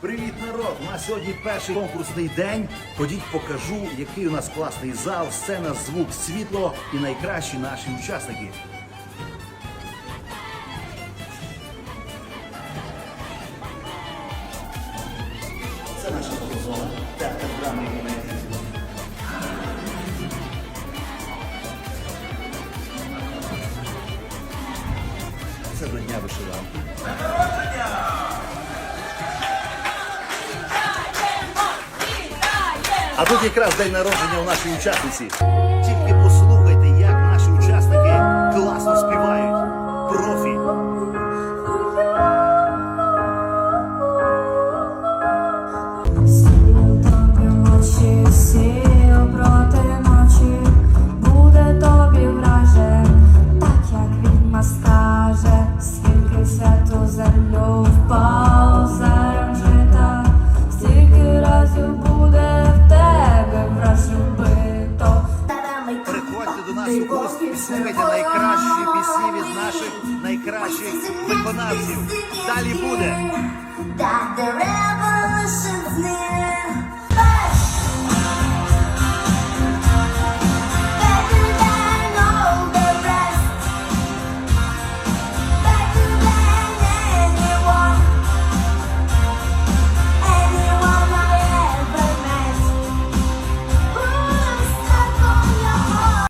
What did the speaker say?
Привіт, народ! У нас сьогодні перший конкурсний день. Ходіть, покажу, який у нас класний зал, сцена, звук, світло і найкращі наші учасники. Це наша фотозона, театр драми і комедії. Це до дня вишиванки. А тут якраз день народження у нашій учасниці. Тільки послухайте, як наші учасники класно співають. Профі. Скаже, скільки святу землю впав Приходьте до нас у гості, підслухайте найкращі пісні від наших найкращих виконавців. Далі буде.